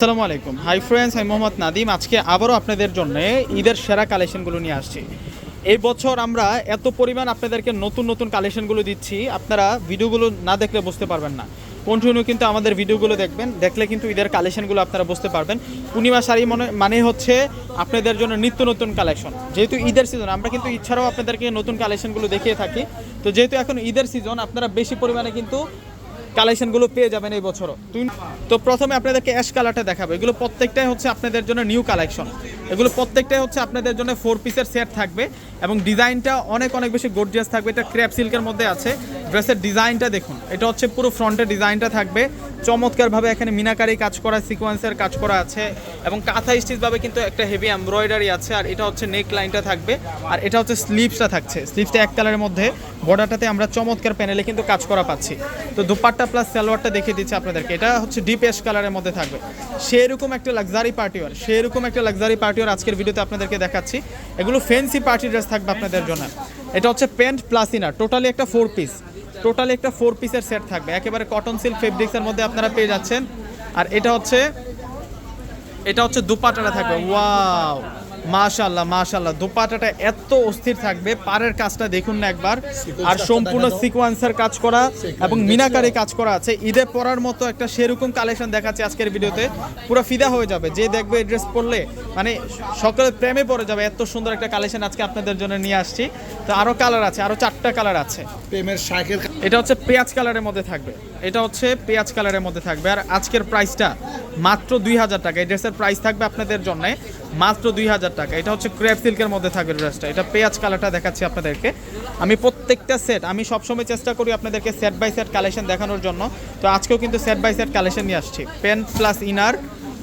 আসসালামু আলাইকুম। Hi friends আমি মোহাম্মদ নাদিম আজকে আবারও আপনাদের জন্য ঈদের সেরা কালেকশনগুলো নিয়ে আসছি। এই বছর আমরা এত পরিমাণ আপনাদেরকে নতুন নতুন কালেকশনগুলো দিচ্ছি, আপনারা ভিডিওগুলো না দেখলে বুঝতে পারবেন না। কন্টিনিউ কিন্তু আমাদের ভিডিওগুলো দেখবেন, দেখলে কিন্তু ঈদের কালেকশনগুলো আপনারা বুঝতে পারবেন। পূর্ণিমা শাড়ি মনে মানে হচ্ছে আপনাদের জন্য নিত্য নতুন কালেকশন যেহেতু ঈদের সিজন আমরা কিন্তু ইচ্ছারাও আপনাদেরকে নতুন কালেকশনগুলো দেখিয়ে থাকি। তো যেহেতু এখন ঈদের সিজন আপনারা বেশি পরিমাণে কিন্তু কালেকশনগুলো পেয়ে যাবেন এই বছরও। তো প্রথমে আপনাদেরকে অ্যাশ কালারটা দেখাবো। এগুলো প্রত্যেকটাই হচ্ছে আপনাদের জন্য নিউ কালেকশন। এগুলো প্রত্যেকটাই হচ্ছে আপনাদের জন্য ফোর পিসের সেট থাকবে এবং ডিজাইনটা অনেক অনেক বেশি গর্জিয়াস থাকবে। এটা ক্র্যাপ সিল্কের মধ্যে আছে। ড্রেসের ডিজাইনটা দেখুন, এটা হচ্ছে পুরো ফ্রন্টের ডিজাইনটা থাকবে। চমৎকারভাবে এখানে মিনাকারি কাজ করা সিকোয়েন্সের কাজ করা আছে এবং কাঁথা স্টিচভাবে কিন্তু একটা হেভি এমব্রয়ডারি আছে আর এটা হচ্ছে নেক লাইনটা থাকবে আর এটা হচ্ছে স্লিভসটা থাকছে। স্লিভসটা এক কালারের মধ্যে। বর্ডারটাতে আমরা চমৎকার প্যানেলে কিন্তু কাজ করা পাচ্ছি। তো দুপাট্টা প্লাস সালোয়ারটা দেখিয়ে দিচ্ছি আপনাদেরকে। এটা হচ্ছে ডিপ এস কালারের মধ্যে থাকবে। সেরকম একটা লাক্সারি পার্টি ওয়ার সেরকম একটা লাক্সারি পার্টি ওয়ার আজকের ভিডিওতে আপনাদেরকে দেখাচ্ছি। এগুলো ফ্যান্সি পার্টি ড্রেস থাকবে আপনাদের জন্য। এটা হচ্ছে প্যান্ট প্লাস ইনার টোটালি একটা ফোর পিস টোটালি একটা ফোর পিসের সেট থাকবে। একেবারে কটন সিল্ক ফেব্রিক্সের মধ্যে আপনারা পেয়ে যাচ্ছেন। আর এটা হচ্ছে এটা হচ্ছে দুপাটাটা থাকবে। ওয়াও মাশাল্লাহ মাশাল্লাহ দুপাটাটা এত অস্থির থাকবে। পাড়ের কাজটা দেখুন না একবার। আর সম্পূর্ণ সিকোয়েন্সের কাজ করা এবং মিনাকারি কাজ করা আছে। ঈদে পরার মতো একটা সেরকম কালেকশন দেখাচ্ছে আজকের ভিডিওতে। পুরো ফিদা হয়ে যাবে। যে দেখবে এই ড্রেস পরলে মানে সকলে প্রেমে পড়ে যাবে। এত সুন্দর একটা কালেকশন আজকে আপনাদের জন্য নিয়ে আসছি। তো আরও কালার আছে আরও চারটা কালার আছে। প্রেমের শাকের এটা হচ্ছে পেঁয়াজ কালারের মধ্যে থাকবে। এটা হচ্ছে পেঁয়াজ কালারের মধ্যে থাকবে। আর আজকের প্রাইসটা মাত্র দুই হাজার টাকা। এই ড্রেসের প্রাইস থাকবে আপনাদের জন্য মাত্র দুই হাজার টাকা। এটা হচ্ছে ক্রেপ সিল্কের মধ্যে থাকবে ড্রেসটা। এটা পেঁয়াজ কালারটা দেখাচ্ছি আপনাদেরকে। আমি প্রত্যেকটা সেট আমি সবসময় চেষ্টা করি আপনাদেরকে সেট বাই সেট কালেকশন দেখানোর জন্য। তো আজকেও কিন্তু সেট বাই সেট কালেকশন নিয়ে আসছি। প্যান্ট প্লাস ইনার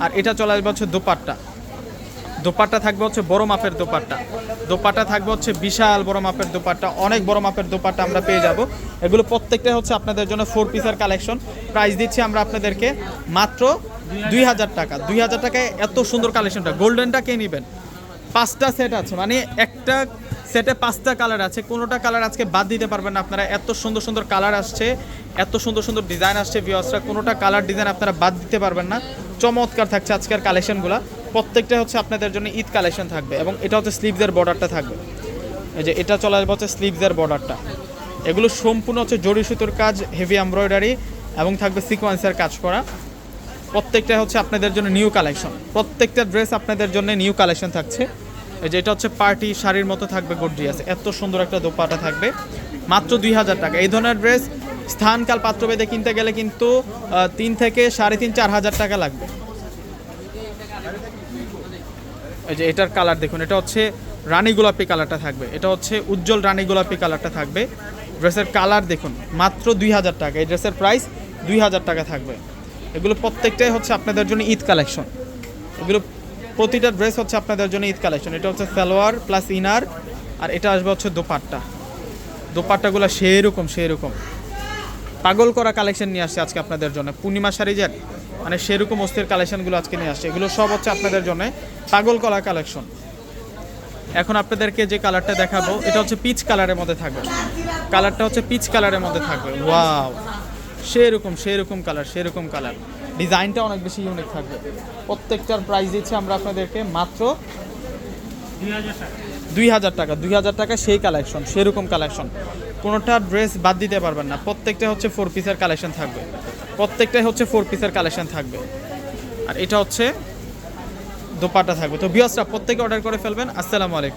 আর এটা চলে আসবে হচ্ছে দোপাট্টা। দোপাট্টা থাকবে হচ্ছে বড় মাপের দোপাট্টা। দোপাট্টা থাকবে হচ্ছে বিশাল বড় মাপের দোপাট্টা। অনেক বড় মাপের দোপাট্টা আমরা পেয়ে যাব। এগুলো প্রত্যেকটা হচ্ছে আপনাদের জন্য ফোর পিসের কালেকশন প্রাইস দিচ্ছি আমরা আপনাদেরকে মাত্র দুই হাজার টাকা। দুই হাজার টাকায় এত সুন্দর কালেকশনটা গোল্ডেনটা কে নেবেন? পাঁচটা সেট আছে। মানে একটা সেটে পাঁচটা কালার আছে। কোনোটা কালার আজকে বাদ দিতে পারবেন না আপনারা। এত সুন্দর সুন্দর কালার আসছে। এত সুন্দর সুন্দর ডিজাইন আসছে ভিওসরা কোনোটা কালার ডিজাইন আপনারা বাদ দিতে পারবেন না। চমৎকার থাকছে আজকের কালেকশনগুলো প্রত্যেকটা হচ্ছে আপনাদের জন্য ঈদ কালেকশন থাকবে এবং এটা হচ্ছে স্লিভসের বর্ডারটা থাকবে। এই যে এটা চলে আসবে হচ্ছে স্লিভসের বর্ডারটা। এগুলো সম্পূর্ণ হচ্ছে জড়ি সুতোর কাজ হেভি এমব্রয়ডারি এবং থাকবে সিকোয়েন্সের কাজ করা। প্রত্যেকটা হচ্ছে আপনাদের জন্য নিউ কালেকশন প্রত্যেকটা ড্রেস আপনাদের জন্য নিউ কালেকশন থাকছে। এই যে এটা হচ্ছে পার্টি শাড়ির মতো থাকবে গর্জিয়াস এত সুন্দর একটা দোপাটা থাকবে। মাত্র দুই হাজার টাকা। এই ধরনের ড্রেস স্থানকাল পাত্রভেদে কিনতে গেলে কিন্তু তিন থেকে সাড়ে তিন, চার হাজার টাকা লাগবে। এই যে এটার কালার দেখুন, এটা হচ্ছে রানী গোলাপি কালারটা থাকবে। এটা হচ্ছে উজ্জ্বল রানী গোলাপি কালারটা থাকবে। ড্রেসের কালার দেখুন, মাত্র দুই হাজার টাকা। এই ড্রেসের প্রাইস দুই হাজার টাকা থাকবে। এগুলো প্রত্যেকটাই হচ্ছে আপনাদের জন্য ঈদ কালেকশন এগুলো প্রতিটা ড্রেস হচ্ছে আপনাদের জন্য ঈদ কালেকশন এটা হচ্ছে সালোয়ার প্লাস ইনার আর এটা আসবে হচ্ছে দোপাট্টা। দোপাট্টাগুলো সেরকম সেরকম। পাগল করা কালেকশন নিয়ে আসছে আজকে আপনাদের জন্য। পূর্ণিমা শাড়ি শাড়িজের মানে সেরকম অস্থির কালেকশনগুলো আজকে নিয়ে আসছে। এগুলো সব হচ্ছে আপনাদের জন্য পাগল করা কালেকশন এখন আপনাদেরকে যে কালারটা দেখাবো, এটা হচ্ছে পিচ কালারের মধ্যে থাকবে। কালারটা হচ্ছে পিচ কালারের মধ্যে থাকবে। ওয়াও সেরকম সেরকম কালার সেরকম কালার ডিজাইনটা অনেক বেশি ইউনিক থাকবে। প্রত্যেকটার প্রাইস দিচ্ছে আমরা আপনাদেরকে মাত্র দুই হাজার টাকা। দুই হাজার টাকা সেই কালেকশন সেরকম কালেকশন কোনোটা ড্রেস বাদ দিতে পারবেন না। প্রত্যেকটা হচ্ছে ফোর পিসের কালেকশন থাকবে। প্রত্যেকটাই হচ্ছে ফোর পিসের কালেকশন থাকবে। আর এটা হচ্ছে দোপাটা থাকবে। তো বিয়সরা প্রত্যেকে অর্ডার করে ফেলবেন। আসসালামু আলাইকুম।